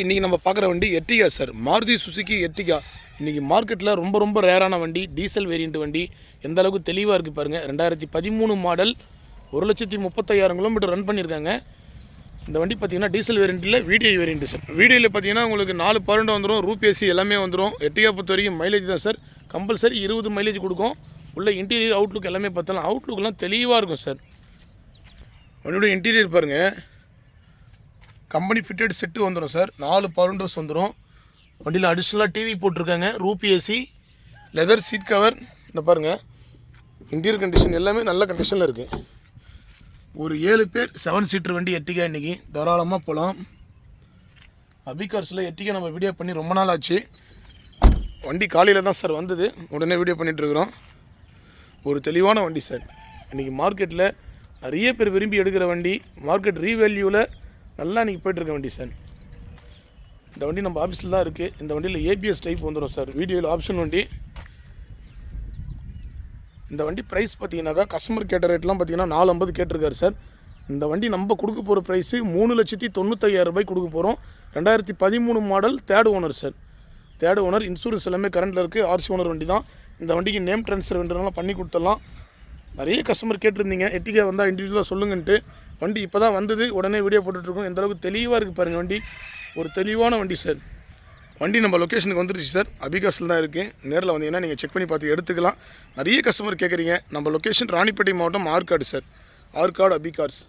இன்றைக்கி நம்ம பார்க்குற வண்டி Ertiga sir Maruti Suzuki Ertiga. இன்றைக்கி மார்க்கெட்டில் ரொம்ப ரொம்ப ரேரான வண்டி டீசல் வேரியண்ட் வண்டி. எந்த அளவுக்கு தெளிவாக இருக்குது பாருங்கள் ரெண்டாயிரத்தி பதிமூணு மாடல் ஒரு லட்சத்தி முப்பத்தையாயிரம் கிலோமீட்டர் ரன் பண்ணியிருக்காங்க இந்த வண்டி பார்த்தீங்கன்னா டீசல் வேரியண்ட்டில் வீடியோ வேரியண்ட் சார் வீடியோவில் பார்த்தீங்கன்னா உங்களுக்கு நாலு பன்னெண்டு வந்துடும் ரூபேசி எல்லாமே வந்துடும் எட்டிகா பொறுத்த வரைக்கும் மைலேஜ் தான் சார் கம்பல்சரி இருபது மைலேஜ் கொடுக்கும். உள்ள இன்டீரியர் அவுட்லுக் எல்லாமே பார்த்தாலும் அவுட்லுக்லாம் தெளிவாக இருக்கும் சார் வண்டியோட இன்டீரியர் பாருங்கள் கம்பெனி ஃபிட்டட் செட்டு வந்துடும் சார். நாலு பவுண்டோஸ் வந்துடும் வண்டியில் அடிஷ்னலாக டிவி போட்டிருக்காங்க. ரூபி ஏசி லெதர் சீட் கவர் இந்த பாருங்கள் இன்டீரியர் கண்டிஷன் எல்லாமே நல்ல கண்டிஷனில் இருக்குது ஒரு ஏழு பேர் செவன் சீட்டர் வண்டி எட்டிக்கா இன்றைக்கி தாராளமாக போகலாம் அபிகார்ஸில் எட்டிக்கா நம்ம வீடியோ பண்ணி ரொம்ப நாள் ஆச்சு. வண்டி காலையில் தான் சார் வந்தது. உடனே வீடியோ பண்ணிகிட்ருக்குறோம் ஒரு தெளிவான வண்டி சார். இன்றைக்கி மார்க்கெட்டில் நிறைய பேர் விரும்பி எடுக்கிற வண்டி. மார்க்கெட் ரீவேல்யூவில் நல்லா இன்றைக்கி போயிட்டுருக்க வண்டி சார். இந்த வண்டி நம்ம ஆஃபீஸில் தான் இருக்குது இந்த வண்டியில் ஏபிஎஸ் டைப் வந்துடும் சார். வீடியோவில் ஆப்ஷன் வண்டி. இந்த வண்டி ப்ரைஸ் பார்த்தீங்கன்னாக்கா கஸ்டமர் கேட்ட ரேட்லாம் பார்த்தீங்கன்னா நாலு ஐம்பது கேட்டிருக்காரு சார். இந்த வண்டி நம்ம கொடுக்க போகிற ப்ரைஸு மூணு லட்சத்தி தொண்ணூத்தையாயிரம் ரூபாய் கொடுக்க போகிறோம் ரெண்டாயிரத்தி பதிமூணு model third owner sir third owner insurance எல்லாமே கரண்டில் இருக்குது ஆர்சி ஓனர் வண்டி தான். இந்த வண்டிக்கு நேம் ட்ரான்ஸ்ஃபர் வேண்டுனாலும் பண்ணி கொடுத்துடலாம். நிறைய கஸ்டமர் கேட்டிருந்தீங்க. எட்டிக்கா வந்தால் இண்டிவிஜுவலாக சொல்லுங்கன்ட்டு. வண்டி இப்போ தான் வந்தது உடனே வீடியோ போட்டுட்ருக்கோம். எந்தளவுக்கு தெளிவாக இருக்குது பாருங்கள் வண்டி. ஒரு தெளிவான வண்டி சார் வண்டி நம்ம லொக்கேஷனுக்கு வந்துருச்சு சார் அபிகாஸில் தான் இருக்குது நேரில் வந்தீங்கன்னா நீங்கள் செக் பண்ணி பார்த்து எடுத்துக்கலாம். நிறைய கஸ்டமர் கேட்குறீங்க நம்ம லொக்கேஷன் ராணிப்பேட்டை மாவட்டம் ஆற்காடு சார் ஆற்காடு அபிகார்ஸ்